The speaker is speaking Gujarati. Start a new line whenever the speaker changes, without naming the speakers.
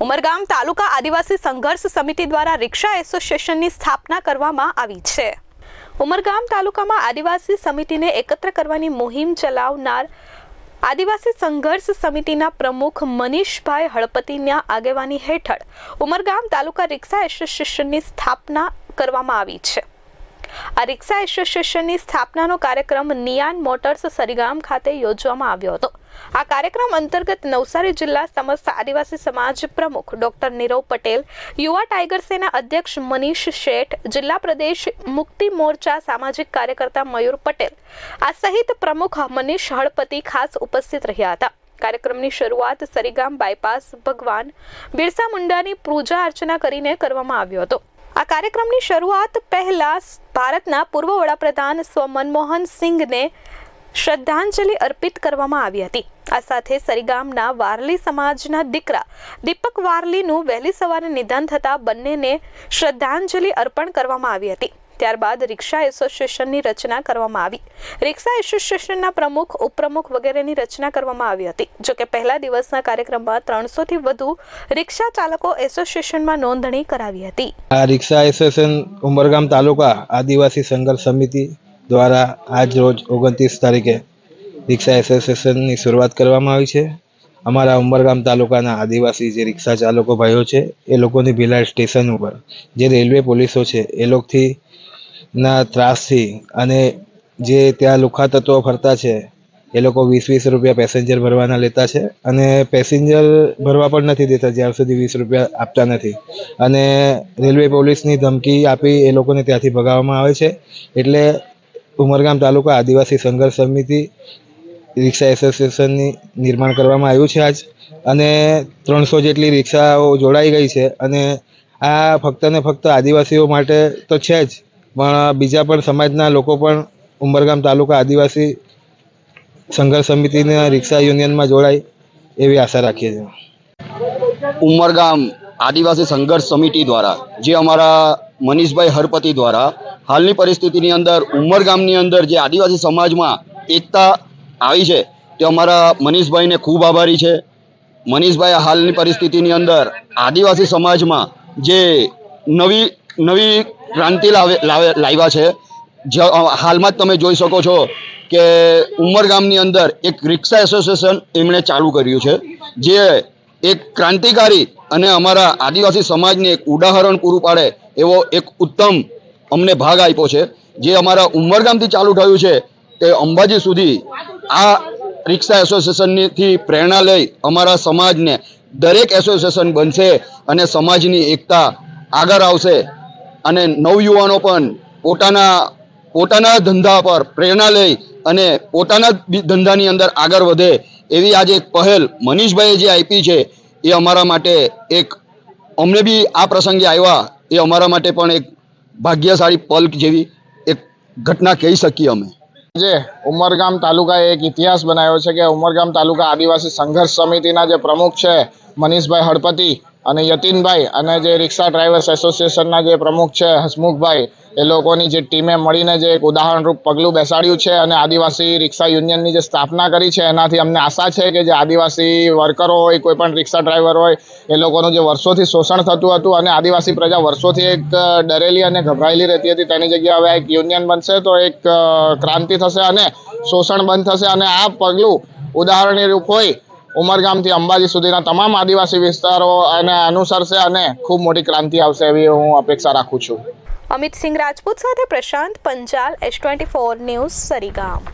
ઉમરગામ તાલુકા આદિવાસી સંઘર્ષ સમિતિ દ્વારા રિક્ષા એસોસિએશનની સ્થાપના કરવામાં આવી છે. ઉમરગામ તાલુકામાં આદિવાસી સમિતિને એકત્ર કરવાની મુહિમ ચલાવનાર આદિવાસી સંઘર્ષ સમિતિના પ્રમુખ મનીષભાઈ હળપતિના આગેવાની હેઠળ ઉમરગામ તાલુકા રિક્ષા એસોસિએશનની સ્થાપના કરવામાં આવી છે. આ રિક્ષા એસોસિએશનની સ્થાપનાનો કાર્યક્રમ નિયાન મોટર્સ સરીગામ ખાતે યોજવામાં આવ્યો હતો. આ કાર્યક્રમ અંતર્ગત નવસારી જિલ્લા સમસ્ત આદિવાસી સમાજ પ્રમુખ ડોક્ટર નીરવ પટેલ, યુવા ટાઈગર સેના અધ્યક્ષ મનીષ શેઠ, જિલ્લા પ્રદેશ મુક્તિ મોરચા સામાજિક કાર્યકર્તા મયુર પટેલ, આ સહિત પ્રમુખ મનીષ હળપતિ ખાસ ઉપસ્થિત રહ્યા હતા. કાર્યક્રમની શરૂઆત સરીગામ બાયપાસ ભગવાન બિરસા મુંડાની પૂજા અર્ચના કરીને કરવામાં આવ્યો હતો. આ કાર્યક્રમની શરૂઆત પહેલા ભારતના પૂર્વ વડાપ્રધાન સ્વ મનમોહન સિંઘને શ્રદ્ધાંજલિ અર્પિત કરવામાં આવી હતી. આ સાથે સરીગામના વારલી સમાજના દીકરા દીપક વારલીનું વહેલી સવારે નિધન થતાં બંનેને શ્રદ્ધાંજલિ અર્પણ કરવામાં આવી હતી. ત્યારબાદ રિક્ષા એસોસિએશનની રચના કરવામાં આવી. રિક્ષા એસોસિએશનના પ્રમુખ, ઉપપ્રમુખ વગેરેની રચના કરવામાં આવી હતી. જોકે પહેલા દિવસના કાર્યક્રમમાં ત્રણસોથી વધુ રિક્ષા ચાલકો એસોસિએશનમાં નોંધણી કરાવી હતી.
આ રિક્ષા એસોસિએશન ઉમરગામ તાલુકા આદિવાસી સંઘર્ષ સમિતિ દ્વારા આજ રોજ ઓગણત્રીસ તારીખે રિક્ષા એસોસિએશનની શરૂઆત કરવામાં આવી છે. અમારા ઉમરગામ તાલુકાના આદિવાસી જે રિક્ષા ચાલકો ભાઈઓ છે, એ લોકોની ભીલાડ સ્ટેશન ઉપર, જે રેલવે પોલીસો છે, એ લોકથી ના ત્રાસથી અને જે ત્યાં લુખા તત્વો ફરતા છે, એ લોકો વીસ વીસ રૂપિયા પેસેન્જર ભરવાના લેતા છે અને પેસેન્જર ભરવા પણ નથી દેતા જ્યાં સુધી વીસ રૂપિયા આપતા નથી. અને રેલવે પોલીસની ધમકી આપી એ લોકોને ત્યાંથી ભગાવવામાં આવે છે. એટલે ઉમરગામ તાલુકા આદિવાસી સંઘર્ષ સમિતિ, રિક્ષા એસોસિએશનની નિર્માણ કરવામાં આવ્યું છે આજ. અને ત્રણસો જેટલી રિક્ષાઓ જોડાઈ ગઈ છે અને આ ફક્ત ને ફક્ત આદિવાસીઓ માટે તો છે જ. પણ બીજા પણ સમાજના લોકો પણ ઉંમરગામ તાલુકા આદિવાસી સંઘર્ષ સમિતિના રિક્ષા યુનિયનમાં જોડાય એવી આશા રાખીએ છીએ.
ઉમરગામ આદિવાસી સંઘર્ષ સમિતિ દ્વારા, જે અમારા મનીષભાઈ હરપતિ દ્વારા હાલની પરિસ્થિતિની અંદર, ઉમરગામની અંદર જે આદિવાસી સમાજમાં એકતા આવી છે, તે અમારા મનીષભાઈને ખૂબ આભારી છે. મનીષભાઈ હાલની પરિસ્થિતિની અંદર આદિવાસી સમાજમાં જે નવી નવી ક્રાંતિ લાવે લાવે લાવ્યા છે. હાલમાં જ તમે જોઈ શકો છો કે ઉમરગામની અંદર એક રિક્ષા એસોસિએશન એમણે ચાલુ કર્યું છે, જે એક ક્રાંતિકારી અને અમારા આદિવાસી સમાજને એક ઉદાહરણ પૂરું પાડે એવો એક ઉત્તમ અમને ભાગ આપ્યો છે. જે અમારા ઉમરગામથી ચાલુ થયું છે તે અંબાજી સુધી આ રિક્ષા એસોસિએશનથી પ્રેરણા લઈ અમારા સમાજને દરેક એસોસિએશન બનશે અને સમાજની એકતા આગળ આવશે. અને નવયુવાનો પણ પોતાના પોતાના ધંધા પર પ્રેરણા લઈ અને પોતાના ધંધાની અંદર આગળ વધે એવી આજે એક પહેલ મનીષભાઈએ જે આપી છે એ અમારા માટે એક, અમને બી આ પ્રસંગે આવ્યા એ અમારા માટે પણ એક ભાગ્યશાળી પલક જેવી એક ઘટના કહી શકીએ અમે.
જે ઉમરગામ તાલુકાએ એક ઇતિહાસ બનાવ્યો છે કે ઉમરગામ તાલુકા આદિવાસી સંઘર્ષ સમિતિના જે પ્રમુખ છે મનીષભાઈ હળપતિ અને યતીનભાઈ અને જે રિક્ષા ડ્રાઈવર્સ એસોસિએશનના જે પ્રમુખ છે, હસમુખભાઈ, એ લોકોની જે ટીમે મળીને જે એક ઉદાહરણરૂપ પગલું બેસાડ્યું છે અને આદિવાસી રિક્ષા યુનિયનની જે સ્થાપના કરી છે, એનાથી અમને આશા છે કે જે આદિવાસી વર્કરો હોય, કોઈ પણ રિક્ષા ડ્રાઈવર હોય, એ લોકોનું જે વર્ષોથી શોષણ થતું હતું અને આદિવાસી પ્રજા વર્ષોથી એક ડરેલી અને ગભરાયેલી રહેતી હતી. તેની જગ્યાએ હવે એક યુનિયન બનશે તો એક ક્રાંતિ થશે અને શોષણ બંધ થશે અને આ પગલું ઉદાહરણરૂપ હોય ઉમરગામથી અંબાજી સુધીના તમામ આદિવાસી વિસ્તારો અને અનુસરશે અને ખૂબ મોટી ક્રાંતિ આવશે એવી હું અપેક્ષા રાખું છું.
અમિત સિંહ રાજપૂત સાથે Prashant Panchal S twenty four news, Sarigam.